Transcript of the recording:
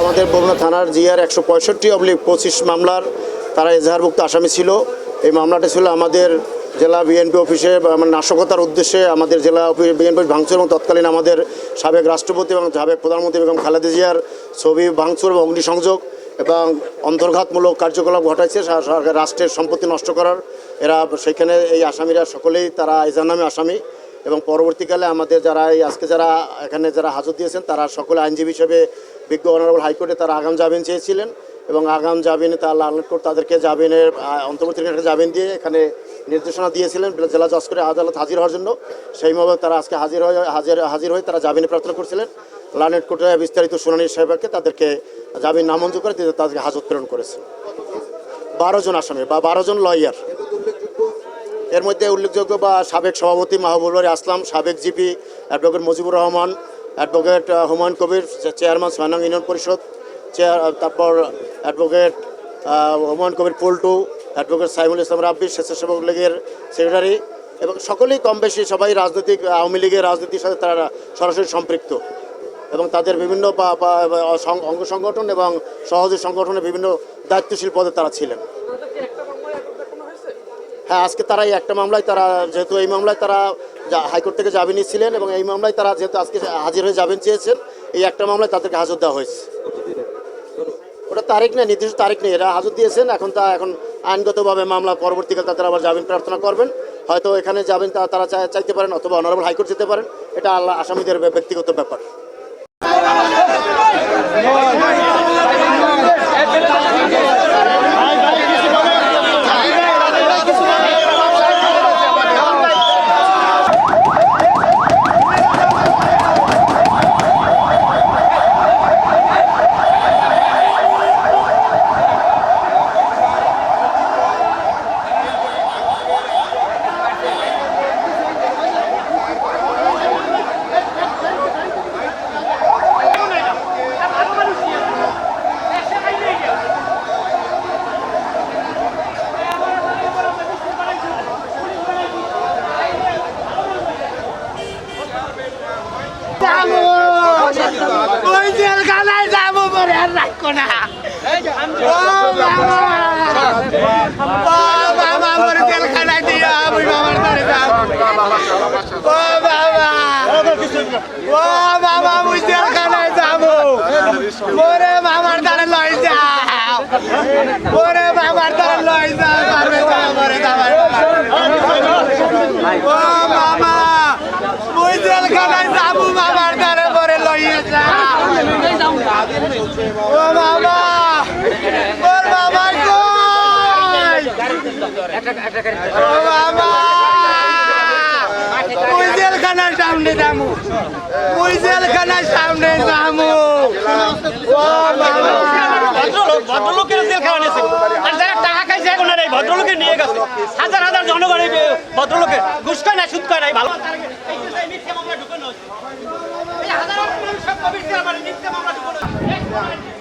আমাদের বরুণা থানার জিআর একশো পঁয়ষট্টি অবলিক পঁচিশ মামলার তারা এজাহারভুক্ত আসামি ছিল। এই মামলাটি ছিল আমাদের জেলা বিএনপি অফিসে মানে নাশকতার উদ্দেশ্যে আমাদের জেলা অফিস বিএনপি ভাঙচুর এবং তৎকালীন আমাদের সাবেক রাষ্ট্রপতি এবং সাবেক প্রধানমন্ত্রী বেগম খালেদা জিয়ার ছবি ভাঙচুর এবং অগ্নিসংযোগ এবং অন্তর্ঘাতমূলক কার্যকলাপ ঘটাইছে রাষ্ট্রের সম্পত্তি নষ্ট করার। এরা সেখানে এই আসামিরা সকলেই তারা এজাহার নামে আসামি। এবং পরবর্তীকালে আমাদের যারা এই আজকে যারা এখানে যারা হাজত দিয়েছেন তারা সকলে আইনজীবী হিসেবে বিজ্ঞ অনারেবল হাইকোর্টে তারা আগাম জামিন চেয়েছিলেন এবং আগাম জামিনে তার কোর্ট তাদেরকে জামিনের আহ, অন্তর্বর্তী একটা জামিন দিয়ে এখানে নির্দেশনা দিয়েছিলেন জেলা জজ করে আদালত হাজির হওয়ার জন্য। সেইভাবে তারা আজকে হাজির হয়ে হাজির হাজির হয়ে তারা জামিনে প্রার্থনা করছিলেন। লালনেট কোর্টে বিস্তারিত শুনানি সাহেবকে তাদেরকে জামিন নামঞ্জুর করে তাদেরকে হাজত প্রেরণ করেছেন। বারো জন আসামি বা বারো জন লয়ার এর মধ্যে উল্লেখযোগ্য বা সাবেক সভাপতি মাহবুবুর আসলাম, সাবেক GP advocate Mujibur Rahman, advocate Humayun Kabir chairman Swanang union Parishad, chair তারপর অ্যাডভোকেট হুমায়ুন কবির পল্টু, অ্যাডভোকেট সাইমুল ইসলাম রাব্বি, স্বেচ্ছাসেবক লীগের সেক্রেটারি এবং সকলেই কম বেশি সবাই রাজনৈতিক আওয়ামী লীগের রাজনীতির সাথে তারা সরাসরি সম্পৃক্ত এবং তাদের বিভিন্ন অঙ্গ সংগঠন এবং সহযোগী সংগঠনের বিভিন্ন দায়িত্বশীল পদে তারা ছিলেন। হ্যাঁ আজকে তারা এই একটা মামলায় তারা, যেহেতু এই মামলায় তারা হাইকোর্ট থেকে জামিন নিচ্ছিলেন এবং এই মামলায় তারা যেহেতু আজকে হাজির হয়ে জামিন চেয়েছেন, এই একটা মামলায় তাদেরকে হাজত দেওয়া হয়েছে। ওটা তারিখ নেই, নির্দিষ্ট তারিখ নেই, এরা হাজত দিয়েছেন, এখন তা এখন আইনগতভাবে মামলা পরবর্তীকালে তাদের আবার জামিন প্রার্থনা করবেন। হয়তো এখানে যাবেন তারা চাই- চাইতে পারেন অথবা অনারেবল হাইকোর্ট যেতে পারেন, এটা আল্লাহ আসামিদের ব্যক্তিগত ব্যাপার। ওই জেলখানায় যাব পরে আর রাখো না। ও বাবা বাবা পরে জেলখানায় দিয়ে আমি যাব। বাবা, ও বাবা মুই জেলখানায় যাব। ওরে বাবার দ্বারা লই যাও। ওরে বাবার দ্বারা লই যাও পারবে তো আমারে দাবার ও বাবা মুই জেলখানায় যাব বাবার দ্বারা পরে লইয়ে যাও ও বাবা ওর বাবা কই ও বাবা ওই জেলখানার সামনে যামু। ওই জেলখানার সামনে যামু। ভদ্রলোকের জেলখানা নিয়েছে। আর যারা টাকা খাইছে এখন আর এই ভদ্রলোকে নিয়ে গেছে। হাজার হাজার জনগণ এই ভদ্রলোকে ঘুষ খায় না সুদ খায় নাই ভালো। হাজার হাজার মানুষ সব কবির মামলা ঢুকানো।